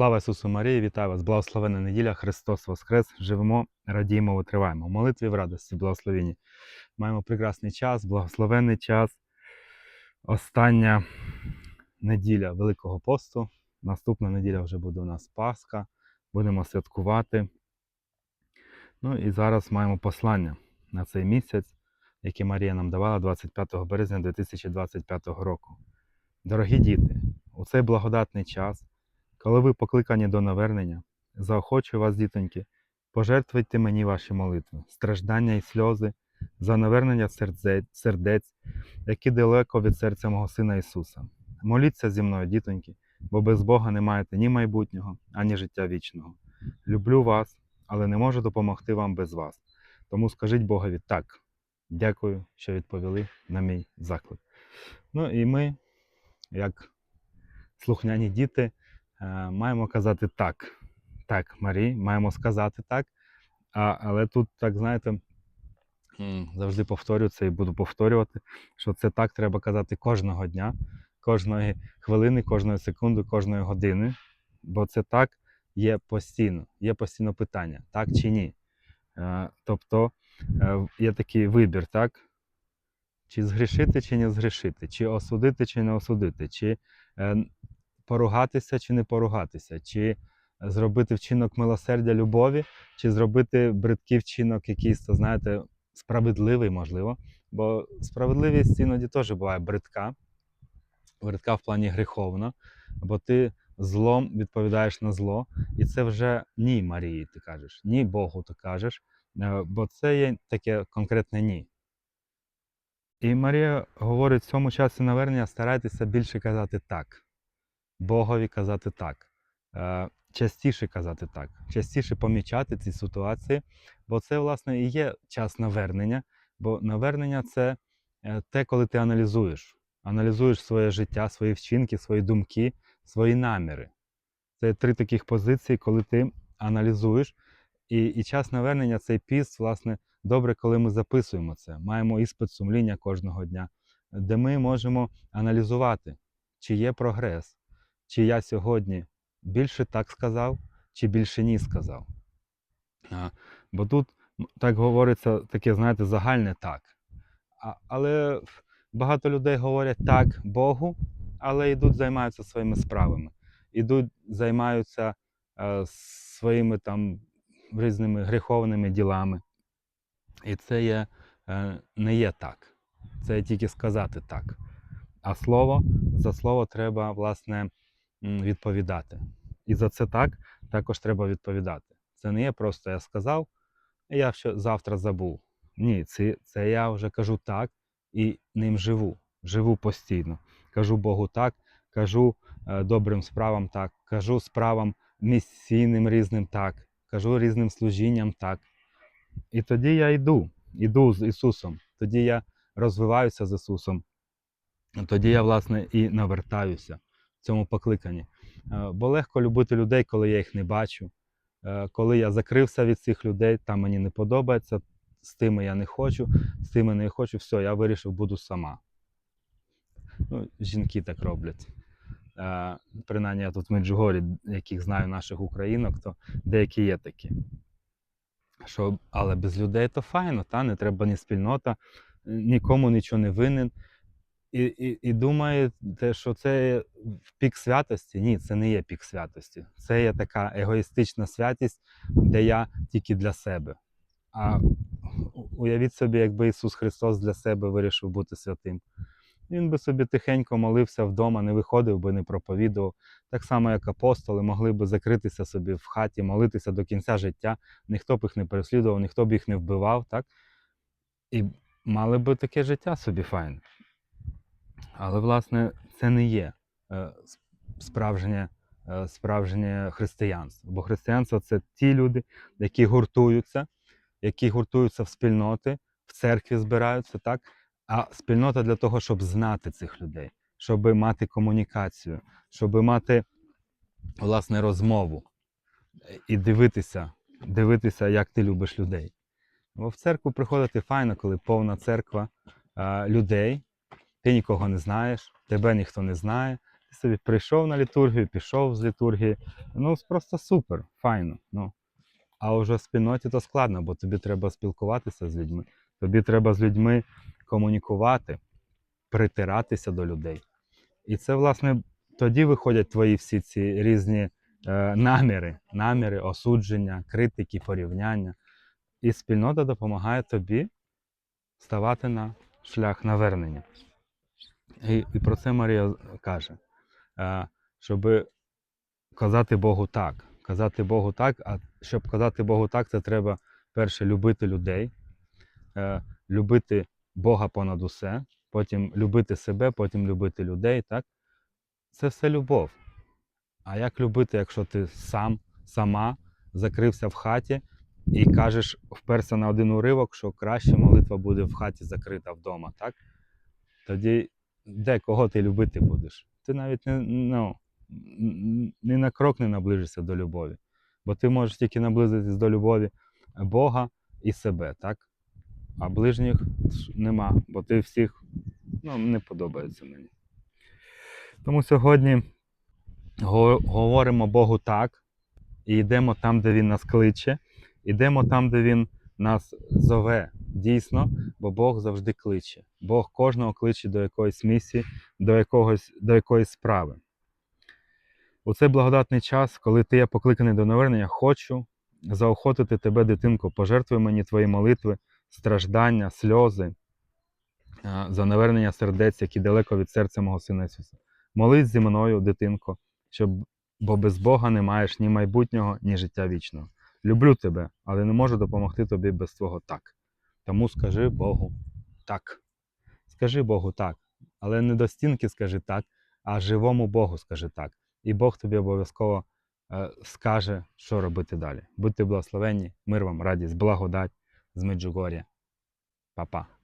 Слава Ісусу Марії, вітаю вас! Благословена неділя, Христос Воскрес! Живемо, радіємо, витриваємо. В молитві в радості, благословенні. Маємо прекрасний час, благословенний час. Остання неділя Великого посту. Наступна неділя вже буде у нас Пасха. Будемо святкувати. Ну і зараз маємо послання на цей місяць, яке Марія нам давала 25 березня 2025 року. Дорогі діти, у цей благодатний час, коли ви покликані до навернення, заохочую вас, дітоньки, пожертвуйте мені ваші молитви, страждання і сльози за навернення сердець, які далеко від серця мого Сина Ісуса. Моліться зі мною, дітоньки, бо без Бога не маєте ні майбутнього, ані життя вічного. Люблю вас, але не можу допомогти вам без вас. Тому скажіть Богові так. Дякую, що відповіли на мій заклик. Ну і ми, як слухняні діти, маємо казати так. Так, Марі, маємо сказати так. А, але тут, так знаєте, завжди повторюю це і буду повторювати, що це так треба казати кожного дня, кожної хвилини, кожної секунди, кожної години. Бо це так є постійно, є постійно питання, так чи ні. Е, Тобто е, є такий вибір, так? Чи згрішити, чи не згрішити, чи осудити, чи не осудити, чи е, поругатися, чи не поругатися, чи зробити вчинок милосердя любові, чи зробити бридкий вчинок, якийсь, то, знаєте, справедливий, можливо. Бо справедливість іноді теж буває бридка, бридка в плані гріховна, бо ти злом відповідаєш на зло, і це вже ні Марії, ти кажеш, ні Богу ти кажеш, е, бо це є таке конкретне ні. І Марія говорить в цьому часі навернення, старайтеся більше казати так. Богові казати так. Е, Частіше казати так, частіше помічати ці ситуації, бо це, власне, і є час навернення. Бо навернення це е, те, коли ти аналізуєш. Аналізуєш своє життя, свої вчинки, свої думки, свої наміри. Це три таких позиції, коли ти аналізуєш. І, і час навернення, цей піст, власне, добре, коли ми записуємо це. Маємо іспит сумління кожного дня, де ми можемо аналізувати, чи є прогрес, чи я сьогодні більше так сказав, чи більше ні сказав. А, бо тут так говориться таке, знаєте, загальне так. А, але багато людей говорять так Богу, але йдуть, займаються своїми справами. Ідуть, займаються е, своїми там різними гріховними ділами. І це є, е, не є так. Це є тільки сказати так. А слово за слово треба, власне, відповідати. І за це так також треба відповідати. Це не є просто я сказав, я ще завтра забув. Ні, це, це я вже кажу так і ним живу. Живу постійно. Кажу Богу так, кажу е, добрим справам так, кажу справам місійним різним так, кажу різним служінням так. І тоді я йду, йду з Ісусом, тоді я розвиваюся з Ісусом, тоді я, власне, і навертаюся цьому покликанні. Е, Бо легко любити людей, коли я їх не бачу. Е, Коли я закрився від цих людей, там мені не подобається, з тими я не хочу, з тими не хочу, все, я вирішив, буду сама. Ну, жінки так роблять. Е, Принаймні, я тут в Меджугорі, яких знаю наших українок, то деякі є такі. Що, але без людей то файно, та? не треба ні спільнота, нікому нічого не винен. І, і, і думаєте, що це пік святості? Ні, це не є пік святості. Це є така егоїстична святість, де я тільки для себе. А уявіть собі, якби Ісус Христос для себе вирішив бути святим. Він би собі тихенько молився вдома, не виходив би, не проповідував. Так само, як апостоли, могли би закритися собі в хаті, молитися до кінця життя. Ніхто б їх не переслідував, ніхто б їх не вбивав, так? І мали би таке життя собі файне. Але, власне, це не є е, справжнє, е, справжнє християнство. Бо християнство це ті люди, які гуртуються, які гуртуються в спільноти, в церкві збираються, так? А спільнота для того, щоб знати цих людей, щоб мати комунікацію, щоб мати власне розмову і дивитися, дивитися, як ти любиш людей. Бо в церкву приходити файно, коли повна церква е, людей, ти нікого не знаєш, тебе ніхто не знає, Ти собі прийшов на літургію, пішов з літургії. Ну, просто супер, файно. Ну. А вже в спільноті то складно, бо тобі треба спілкуватися з людьми, тобі треба з людьми комунікувати, притиратися до людей. І це, власне, тоді виходять твої всі ці різні е, наміри, наміри, осудження, критики, порівняння. І спільнота допомагає тобі ставати на шлях навернення. І, і про це Марія каже, е, щоб казати Богу так. Казати Богу так, а щоб казати Богу так, це треба перше любити людей, е, любити Бога понад усе, потім любити себе, потім любити людей. Так? Це все любов. А як любити, якщо ти сам, сама закрився в хаті і кажеш, вперся на один уривок, що краще молитва буде в хаті закрита вдома, так? Тоді де кого ти любити будеш? Ти навіть не, ну, ні на крок не наближишся до любові. Бо ти можеш тільки наблизитись до любові Бога і себе, так? А ближніх нема, бо ти всіх ну, не подобається мені. Тому сьогодні говоримо Богу так, і йдемо там, де Він нас кличе, йдемо там, де Він нас зове. Дійсно, бо Бог завжди кличе. Бог кожного кличе до якоїсь місії, до, якогось, до якоїсь справи. У цей благодатний час, коли ти є покликаний до навернення, хочу заохотити тебе, дитинко, пожертвуй мені твої молитви, страждання, сльози за навернення сердець, які далеко від серця мого сина Ісуса. Молись зі мною, дитинко, щоб, бо без Бога не маєш ні майбутнього, ні життя вічного. Люблю тебе, але не можу допомогти тобі без твого так. Тому скажи Богу так. Скажи Богу так. Але не до стінки скажи так, а живому Богу скажи так. І Бог тобі обов'язково е, скаже, що робити далі. Будьте благословенні, мир вам, радість, благодать з Меджугор'я. Па-па.